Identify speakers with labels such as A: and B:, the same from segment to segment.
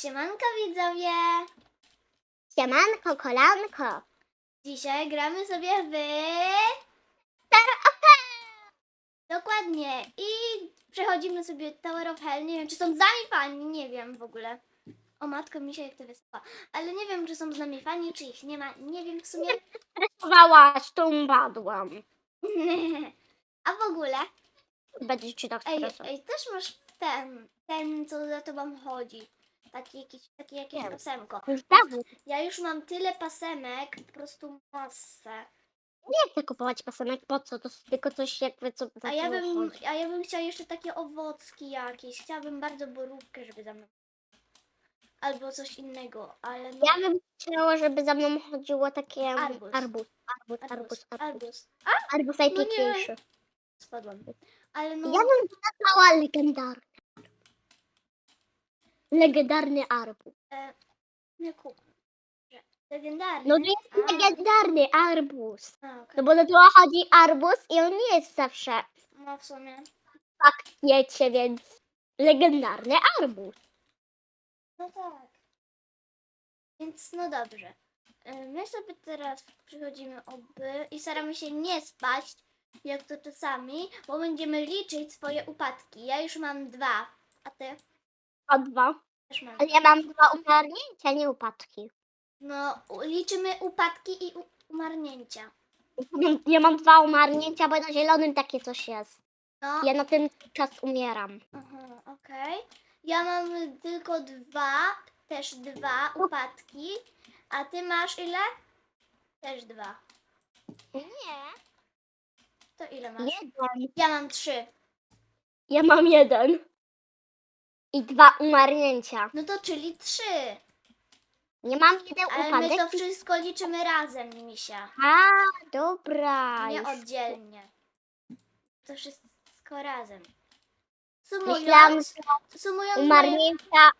A: Siemanko widzowie!
B: Siemanko, kolanko.
A: Dzisiaj gramy sobie w...
B: Tower of Hell.
A: Dokładnie. I przechodzimy sobie Tower of Hell. Nie wiem, czy są z nami fani, nie wiem w ogóle. O matko, mi się jak to wysypa. Ale nie wiem, czy są z nami fani, czy ich nie ma. Nie wiem w sumie.
B: Stresowałaś, to upadłam.
A: A w ogóle...
B: Będzie ci tak
A: Ej,
B: stresować.
A: ej, też masz ten, ten, co za tobą chodzi. Taki jakiś, takie jakieś
B: Wiem.
A: pasemko.
B: Już dawno
A: Ja już mam tyle pasemek, po prostu masę.
B: nie chcę kupować pasemek, po co? To jest tylko coś jakby co za
A: A ja
B: co
A: bym,
B: chodzi.
A: a ja bym chciała jeszcze takie owocki jakieś. Chciałabym bardzo borówkę, żeby za mną. Albo coś innego, ale no.
B: Ja bym chciała, żeby za mną chodziło takie
A: Arbuz.
B: arbuz, arbuz, arbuz, arbuz.
A: arbuz.
B: Arbuz
A: No nie.
B: najpiękniejszy.
A: Spadłam. Ale no.
B: Ja bym nazwała legendarny. Legendarny arbuz.
A: E, nie kup. Legendarny.
B: No to jest
A: A.
B: legendarny arbuz.
A: A, okej.
B: No bo do tego chodzi arbuz i on nie jest zawsze
A: No w sumie.
B: pakiecie, więc legendarny arbuz.
A: No tak. Więc no dobrze. E, My sobie teraz przychodzimy oby i staramy się nie spaść, jak to czasami, bo będziemy liczyć swoje upadki. Ja już mam dwa, a ty
B: O dwa.
A: też mam.
B: Ale ja mam dwa umarnięcia, nie upadki.
A: No, u- liczymy upadki i u- umarnięcia.
B: Ja mam dwa umarnięcia, bo na zielonym takie coś jest.
A: No,
B: Ja na tym czas umieram.
A: aha, okej. Ja mam tylko dwa, też dwa upadki, a ty masz ile? Też dwa.
B: Nie.
A: To ile masz?
B: Jeden.
A: Ja mam trzy.
B: Ja mam jeden. I dwa umarnięcia.
A: No to czyli trzy.
B: Nie mam jeden
A: Ale my
B: upadek.
A: to wszystko liczymy razem, misia.
B: A, dobra.
A: Nie
B: już.
A: oddzielnie. To wszystko razem.
B: Myślałam,
A: Sumując, sumując moje...
B: umarnięcia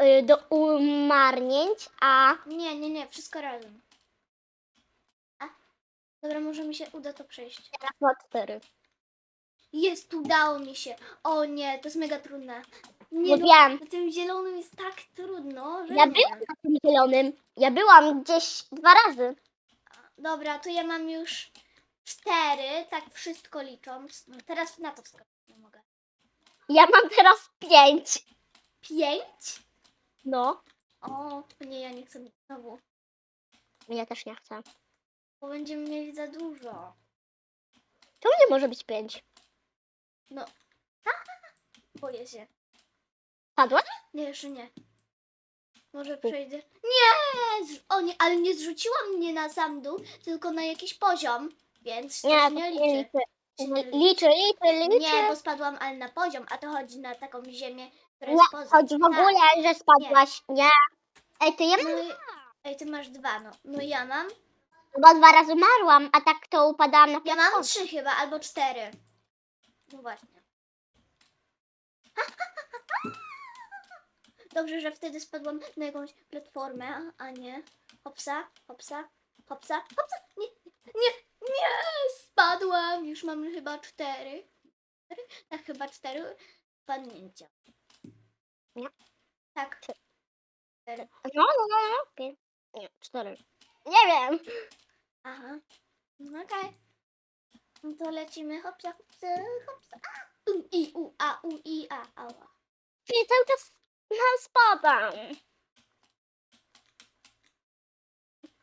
B: y, do umarnięć, a
A: Nie, nie, nie, wszystko razem. A? Dobra, może mi się uda to przejść.
B: teraz ma cztery.
A: Jest, udało mi się. O nie, to jest mega trudne. Nie, no,
B: wiem.
A: na tym zielonym jest tak trudno, że
B: Ja
A: nie
B: byłam
A: wiem.
B: na tym zielonym. Ja byłam gdzieś dwa razy.
A: Dobra, to ja mam już cztery, tak wszystko licząc. No, teraz na to wskoczyć nie mogę.
B: Ja mam teraz pięć.
A: Pięć?
B: No.
A: O, nie, ja nie chcę znowu.
B: Ja też nie chcę.
A: Bo będziemy mieli za dużo.
B: Czemu nie może być pięć?
A: No. Boję się.
B: Padła?
A: Nie, jeszcze nie. Może przejdę. Nie! O nie, ale nie zrzuciła mnie na sam dół, tylko na jakiś poziom. Więc
B: Nie, to
A: nie
B: nie
A: liczy. Się nie liczy.
B: Liczę, liczę, liczę.
A: Nie, bo spadłam, ale na poziom, a to chodzi na taką ziemię, która
B: Nie,
A: jest poza.
B: chodź w ogóle, że spadłaś. Nie. Ej, to ja
A: No i... Ej, ty masz dwa, no. No ja mam.
B: bo dwa razy umarłam, a tak to upadałam na
A: Ja
B: platformę.
A: mam trzy chyba, albo cztery. No właśnie. Dobrze, że wtedy spadłam na jakąś platformę, a nie. Hopsa, hopsa, hopsa, hopsa. Nie, nie, nie, spadłam. Już mam chyba cztery. Cztery? Tak, chyba cztery padnięcia.
B: Nie.
A: Tak. Cztery.
B: No, no, no, no. Pięć. Nie, cztery. Nie wiem.
A: Aha. No Okej. No to lecimy. Hopsa, hopsa, hopsa. A, u, i, u, a, u, i, a, ała.
B: Czyli cały czas na spadam.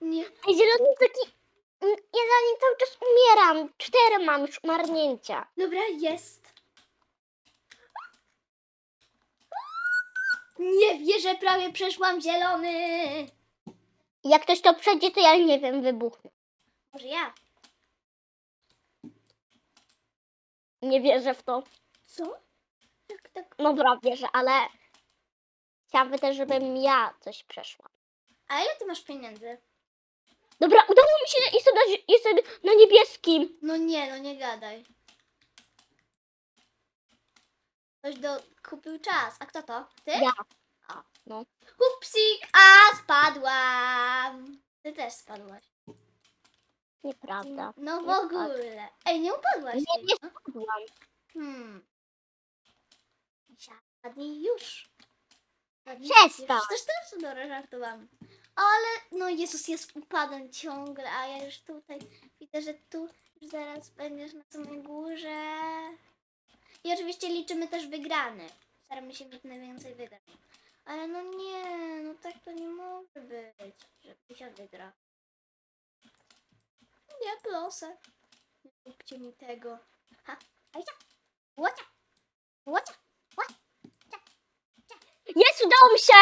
A: Nie.
B: Ej, zielony taki... Ja za nim cały czas umieram. Cztery mam już umarnięcia.
A: Dobra, jest. Nie wierzę, prawie przeszłam zielony.
B: Jak ktoś to przejdzie, to ja nie wiem, wybuchnę.
A: Może ja?
B: Nie wierzę w to.
A: Co? Tak, tak.
B: Dobra, wierzę, ale chciałabym też, żebym ja coś przeszła.
A: A ile ty masz pieniędzy?
B: Dobra, udało mi się, jestem na, jestem na niebieskim.
A: No nie, no nie gadaj. Ktoś do... kupił czas. A kto to? Ty?
B: Ja. No.
A: Hupsik, a spadłam. Ty też spadłaś.
B: Nieprawda.
A: No w
B: Nie
A: ogóle. Ej, nie upadłaś.
B: Nie,
A: ty,
B: nie
A: no?
B: spadłam.
A: Hmm. Siadnij już.
B: Przestań.
A: Też też dobra, żartowałam. Ale no Jezus, jest upadem ciągle, a ja już tutaj widzę, że tu już zaraz będziesz na samej górze. I oczywiście liczymy też wygrany. Staramy się mieć najwięcej wygrań. Ale no nie, no tak to nie może być, że Pysia wygra. Nie, proszę. Nie róbcie mi tego. Ha, hajcia, łocia, łocia.
B: Mi się!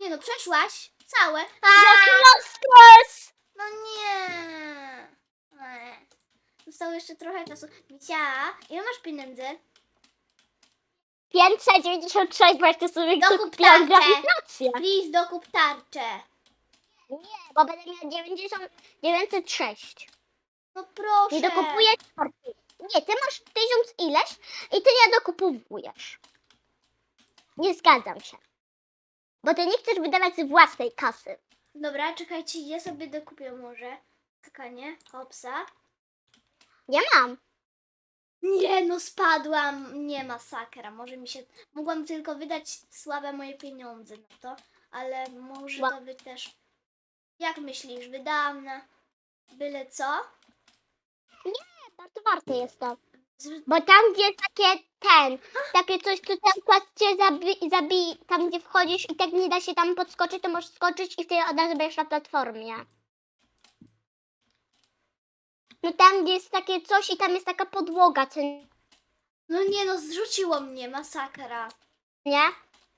A: Nie no, przeszłaś całe.
B: Jaki stres!
A: No nie. E. Zostało jeszcze trochę czasu. Misia, ile masz pieniędzy?
B: 596, bo jeszcze sobie
A: Dokup
B: kupiłam
A: tarczę. Please, dokup tarczę.
B: Nie, bo będę miała 90, 906.
A: No proszę.
B: Nie dokupujesz karty. Nie, ty masz tysiąc ileś i ty nie dokupujesz. Nie zgadzam się. Bo ty nie chcesz wydawać z własnej kasy.
A: Dobra, czekajcie, ja sobie dokupię może. Skakanie, hopsa.
B: Nie mam.
A: Nie no, spadłam. Nie masakra. Może mi się... Mogłam tylko wydać słabe moje pieniądze na to, ale może
B: Ba-
A: to być też... Jak myślisz, wydałam na byle co?
B: Bardzo warte jest to. Bo tam gdzie takie ten, takie coś, co tam płaccie zabi, zabi, tam gdzie wchodzisz i tak nie da się tam podskoczyć, to możesz skoczyć i wtedy od razu będziesz na platformie. No tam gdzie jest takie coś i tam jest taka podłoga, co
A: No nie no, zrzuciło mnie, masakra.
B: nie?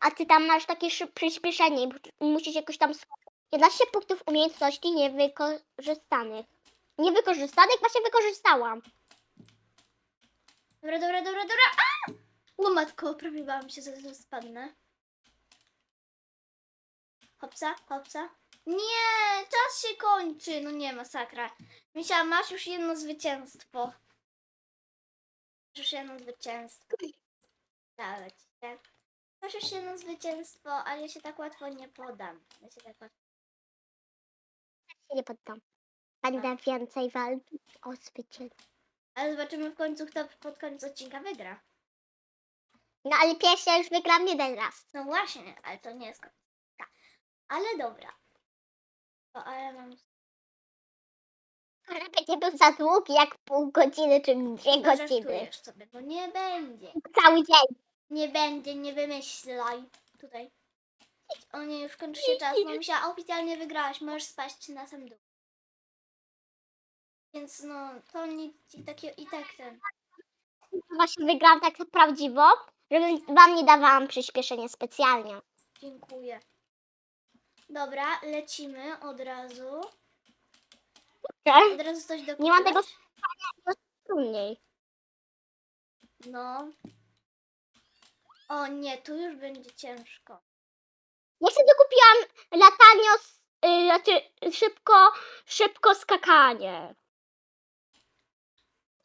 B: A ty tam masz takie przyspieszenie i musisz jakoś tam skoczyć. 11 punktów umiejętności niewykorzystanych. Niewykorzystanych właśnie wykorzystałam.
A: Dobra, dobra, dobra, dobra. A! O matko, prawie bałam się, że spadnę. Hopsa, hopsa. Nie, czas się kończy. No nie, masakra. Misia, masz już jedno zwycięstwo. Masz już jedno zwycięstwo. Ci się. Masz już jedno zwycięstwo, ale ja się tak łatwo nie podam. Ja się tak łatwo...
B: się nie poddam. Będę więcej walczyć o zwycięstwo.
A: Ale zobaczymy w końcu, kto pod koniec odcinka wygra.
B: No ale pierwszy ja już wygram jeden raz.
A: No właśnie, ale to nie jest końcówka. Ale dobra. O, ale mam
B: Ale będzie był za długi, jak pół godziny czy dwie godziny.
A: żartujesz sobie, bo nie będzie.
B: Cały dzień.
A: Nie będzie, nie wymyślaj. Tutaj. O nie, już kończy się czas. Mamusia, oficjalnie wygrałaś. Możesz spaść na sam dół. Więc no, to nic takiego i tak ten.
B: Właśnie wygrałam tak prawdziwo, żeby wam nie dawałam przyspieszenia specjalnie.
A: Dziękuję. Dobra, lecimy od razu. Od razu coś do
B: Nie mam tego trudniej.
A: No. O nie, tu już będzie ciężko.
B: Ja sobie dokupiłam latanie, y, znaczy szybko, szybko skakanie.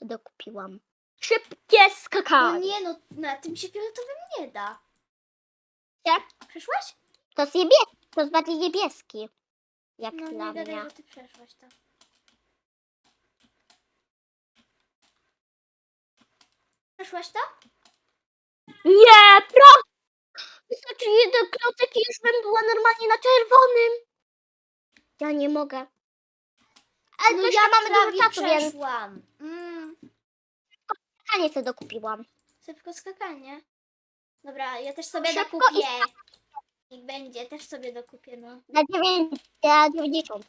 B: Dokupiłam. Szybkie
A: No
B: skakanie.
A: nie, no na tym się fioletowym nie da.
B: Nie?
A: Przyszłaś?
B: To jest niebieski, to jest bardziej niebieski. Jak
A: No
B: dla
A: nie gadaj,
B: mnie.
A: że ty przeszłaś to. Przeszłaś to?
B: Nie, pro! Wystarczy jeden klocek i już bym była normalnie na czerwonym. Ja nie mogę. Ale
A: No
B: no
A: ja
B: mamy dużo czasu, więc
A: przeszłam. Mm,
B: skakanie co dokupiłam.
A: szybko skakanie. Dobra, ja też sobie
B: Szybko
A: dokupię. Niech będzie, też sobie dokupię, no.
B: Na, dziewię- na 90.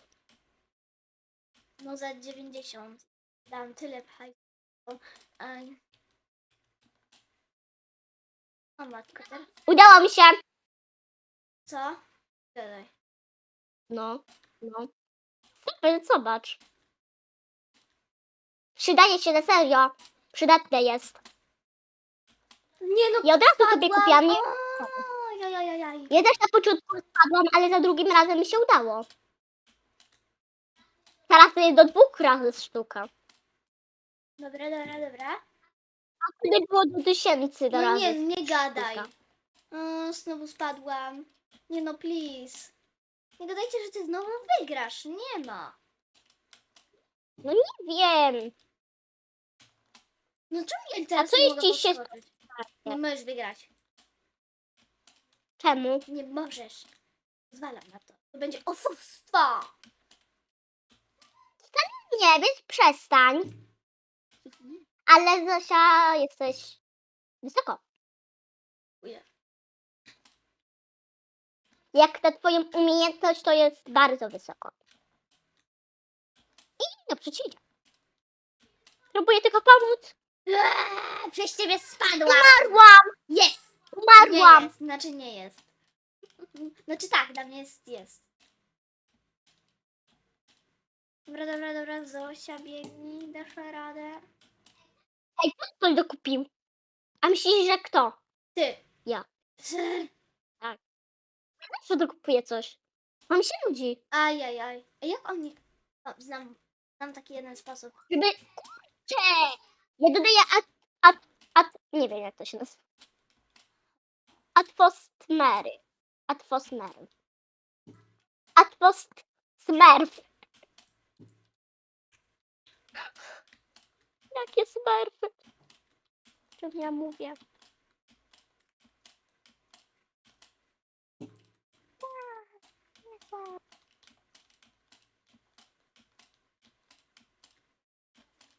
A: No za 90. Dam tyle hajsu. Aj. O matko, teraz
B: Udało mi się.
A: co? Gadaj.
B: No, no. Super, zobacz. Przydaje się na serio. Przydatne jest.
A: Nie no,
B: I od razu sobie kupiłam. Nie, ja też na początku spadłam, ale za drugim razem mi się udało. Teraz to jest do dwóch razy sztuka.
A: Dobra, dobra, dobra.
B: Wtedy było do tysięcy do
A: No
B: razy.
A: nie, nie gadaj.
B: sztuka.
A: O, znowu spadłam. Nie no, please. Nie gadajcie, że ty znowu wygrasz. Nie ma.
B: No nie wiem.
A: No czemu ja teraz
B: co
A: nie mogę
B: jeśli się
A: podskoczyć? Nie możesz wygrać.
B: Czemu?
A: Nie możesz. Zwalam na to. To będzie oszustwo.
B: Nie, więc przestań. Ale Zosia, jesteś wysoko.
A: Dziękuję.
B: Jak na twoją umiejętność, to jest bardzo wysoko. I dobrze ci idzie. Próbuję tylko pomóc.
A: Eee, Przez ciebie spadłam.
B: Umarłam!
A: Jest.
B: Umarłam!
A: Nie jest. Znaczy nie jest. Znaczy tak, dla mnie jest jest. Dobra, dobra, dobra. Zosia, biegnij, dasz radę.
B: Ej, kto ktoś dokupił? A myślisz, że kto?
A: Ty.
B: Ja. Co dokupuje coś? Mam się ludzi.
A: Ajajaj. A jak oni... O, znam, znam taki jeden sposób.
B: Żeby... Kurczę! Ja dodaję at... at... at... Nie wiem, jak to się nazywa. Atmosmery. Atmosmery. Atmosmerf. Jakie smerfy? Czym ja mówię?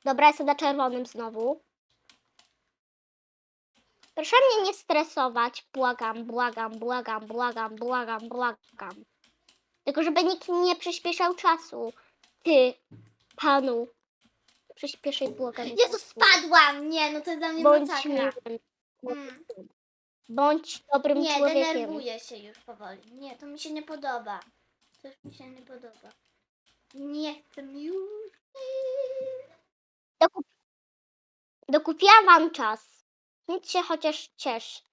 B: Dobra, jestem na czerwonym znowu. Proszę mnie nie stresować. Błagam, błagam, błagam, błagam, błagam, błagam. Tylko żeby nikt nie przyspieszał czasu. Ty, panu. Przyspieszaj, błagam.
A: Jezu, spadłam! Nie, no to jest dla mnie
B: Bądź
A: masakra.
B: miłym.
A: Mm.
B: Bądź dobrym
A: Nie,
B: człowiekiem.
A: denerwuję się już powoli. Nie, to mi się nie podoba. To już mi się nie podoba. Nie chcę już.
B: Dokup... Dokupiłam wam czas. Nic się chociaż ciesz.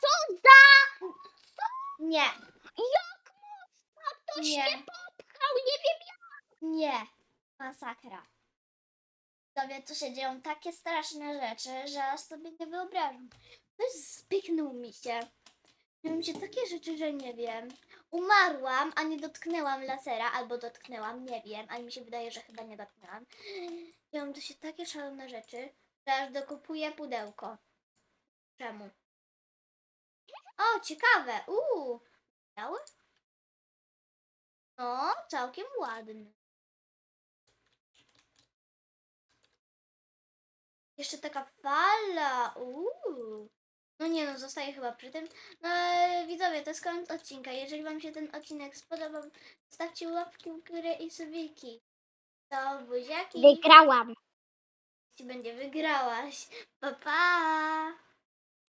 B: Co za...
A: Nie,
B: Jak można? Ktoś
A: Nie.
B: mnie popchał, nie wiem jak.
A: nie. Masakra. Tobie tu się dzieją takie straszne rzeczy, że aż sobie nie wyobrażam. Ktoś spiknął mi się. Dzieją się takie rzeczy, że nie wiem. Umarłam, a nie dotknęłam lasera, albo dotknęłam, nie wiem, ale mi się wydaje, że chyba nie dotknęłam. Dzieją tu się takie szalone rzeczy, że aż dokupuję pudełko. Czemu? O, ciekawe. Uuu. Białe? No, całkiem ładny. Jeszcze taka fala. Uuu. No nie no, zostaję chyba przy tym. No ale widzowie, to jest koniec odcinka. Jeżeli Wam się ten odcinek spodobał, stawcie łapki w górę i subiki. To buziaki.
B: Wygrałam.
A: Jeśli będzie wygrałaś. Pa pa!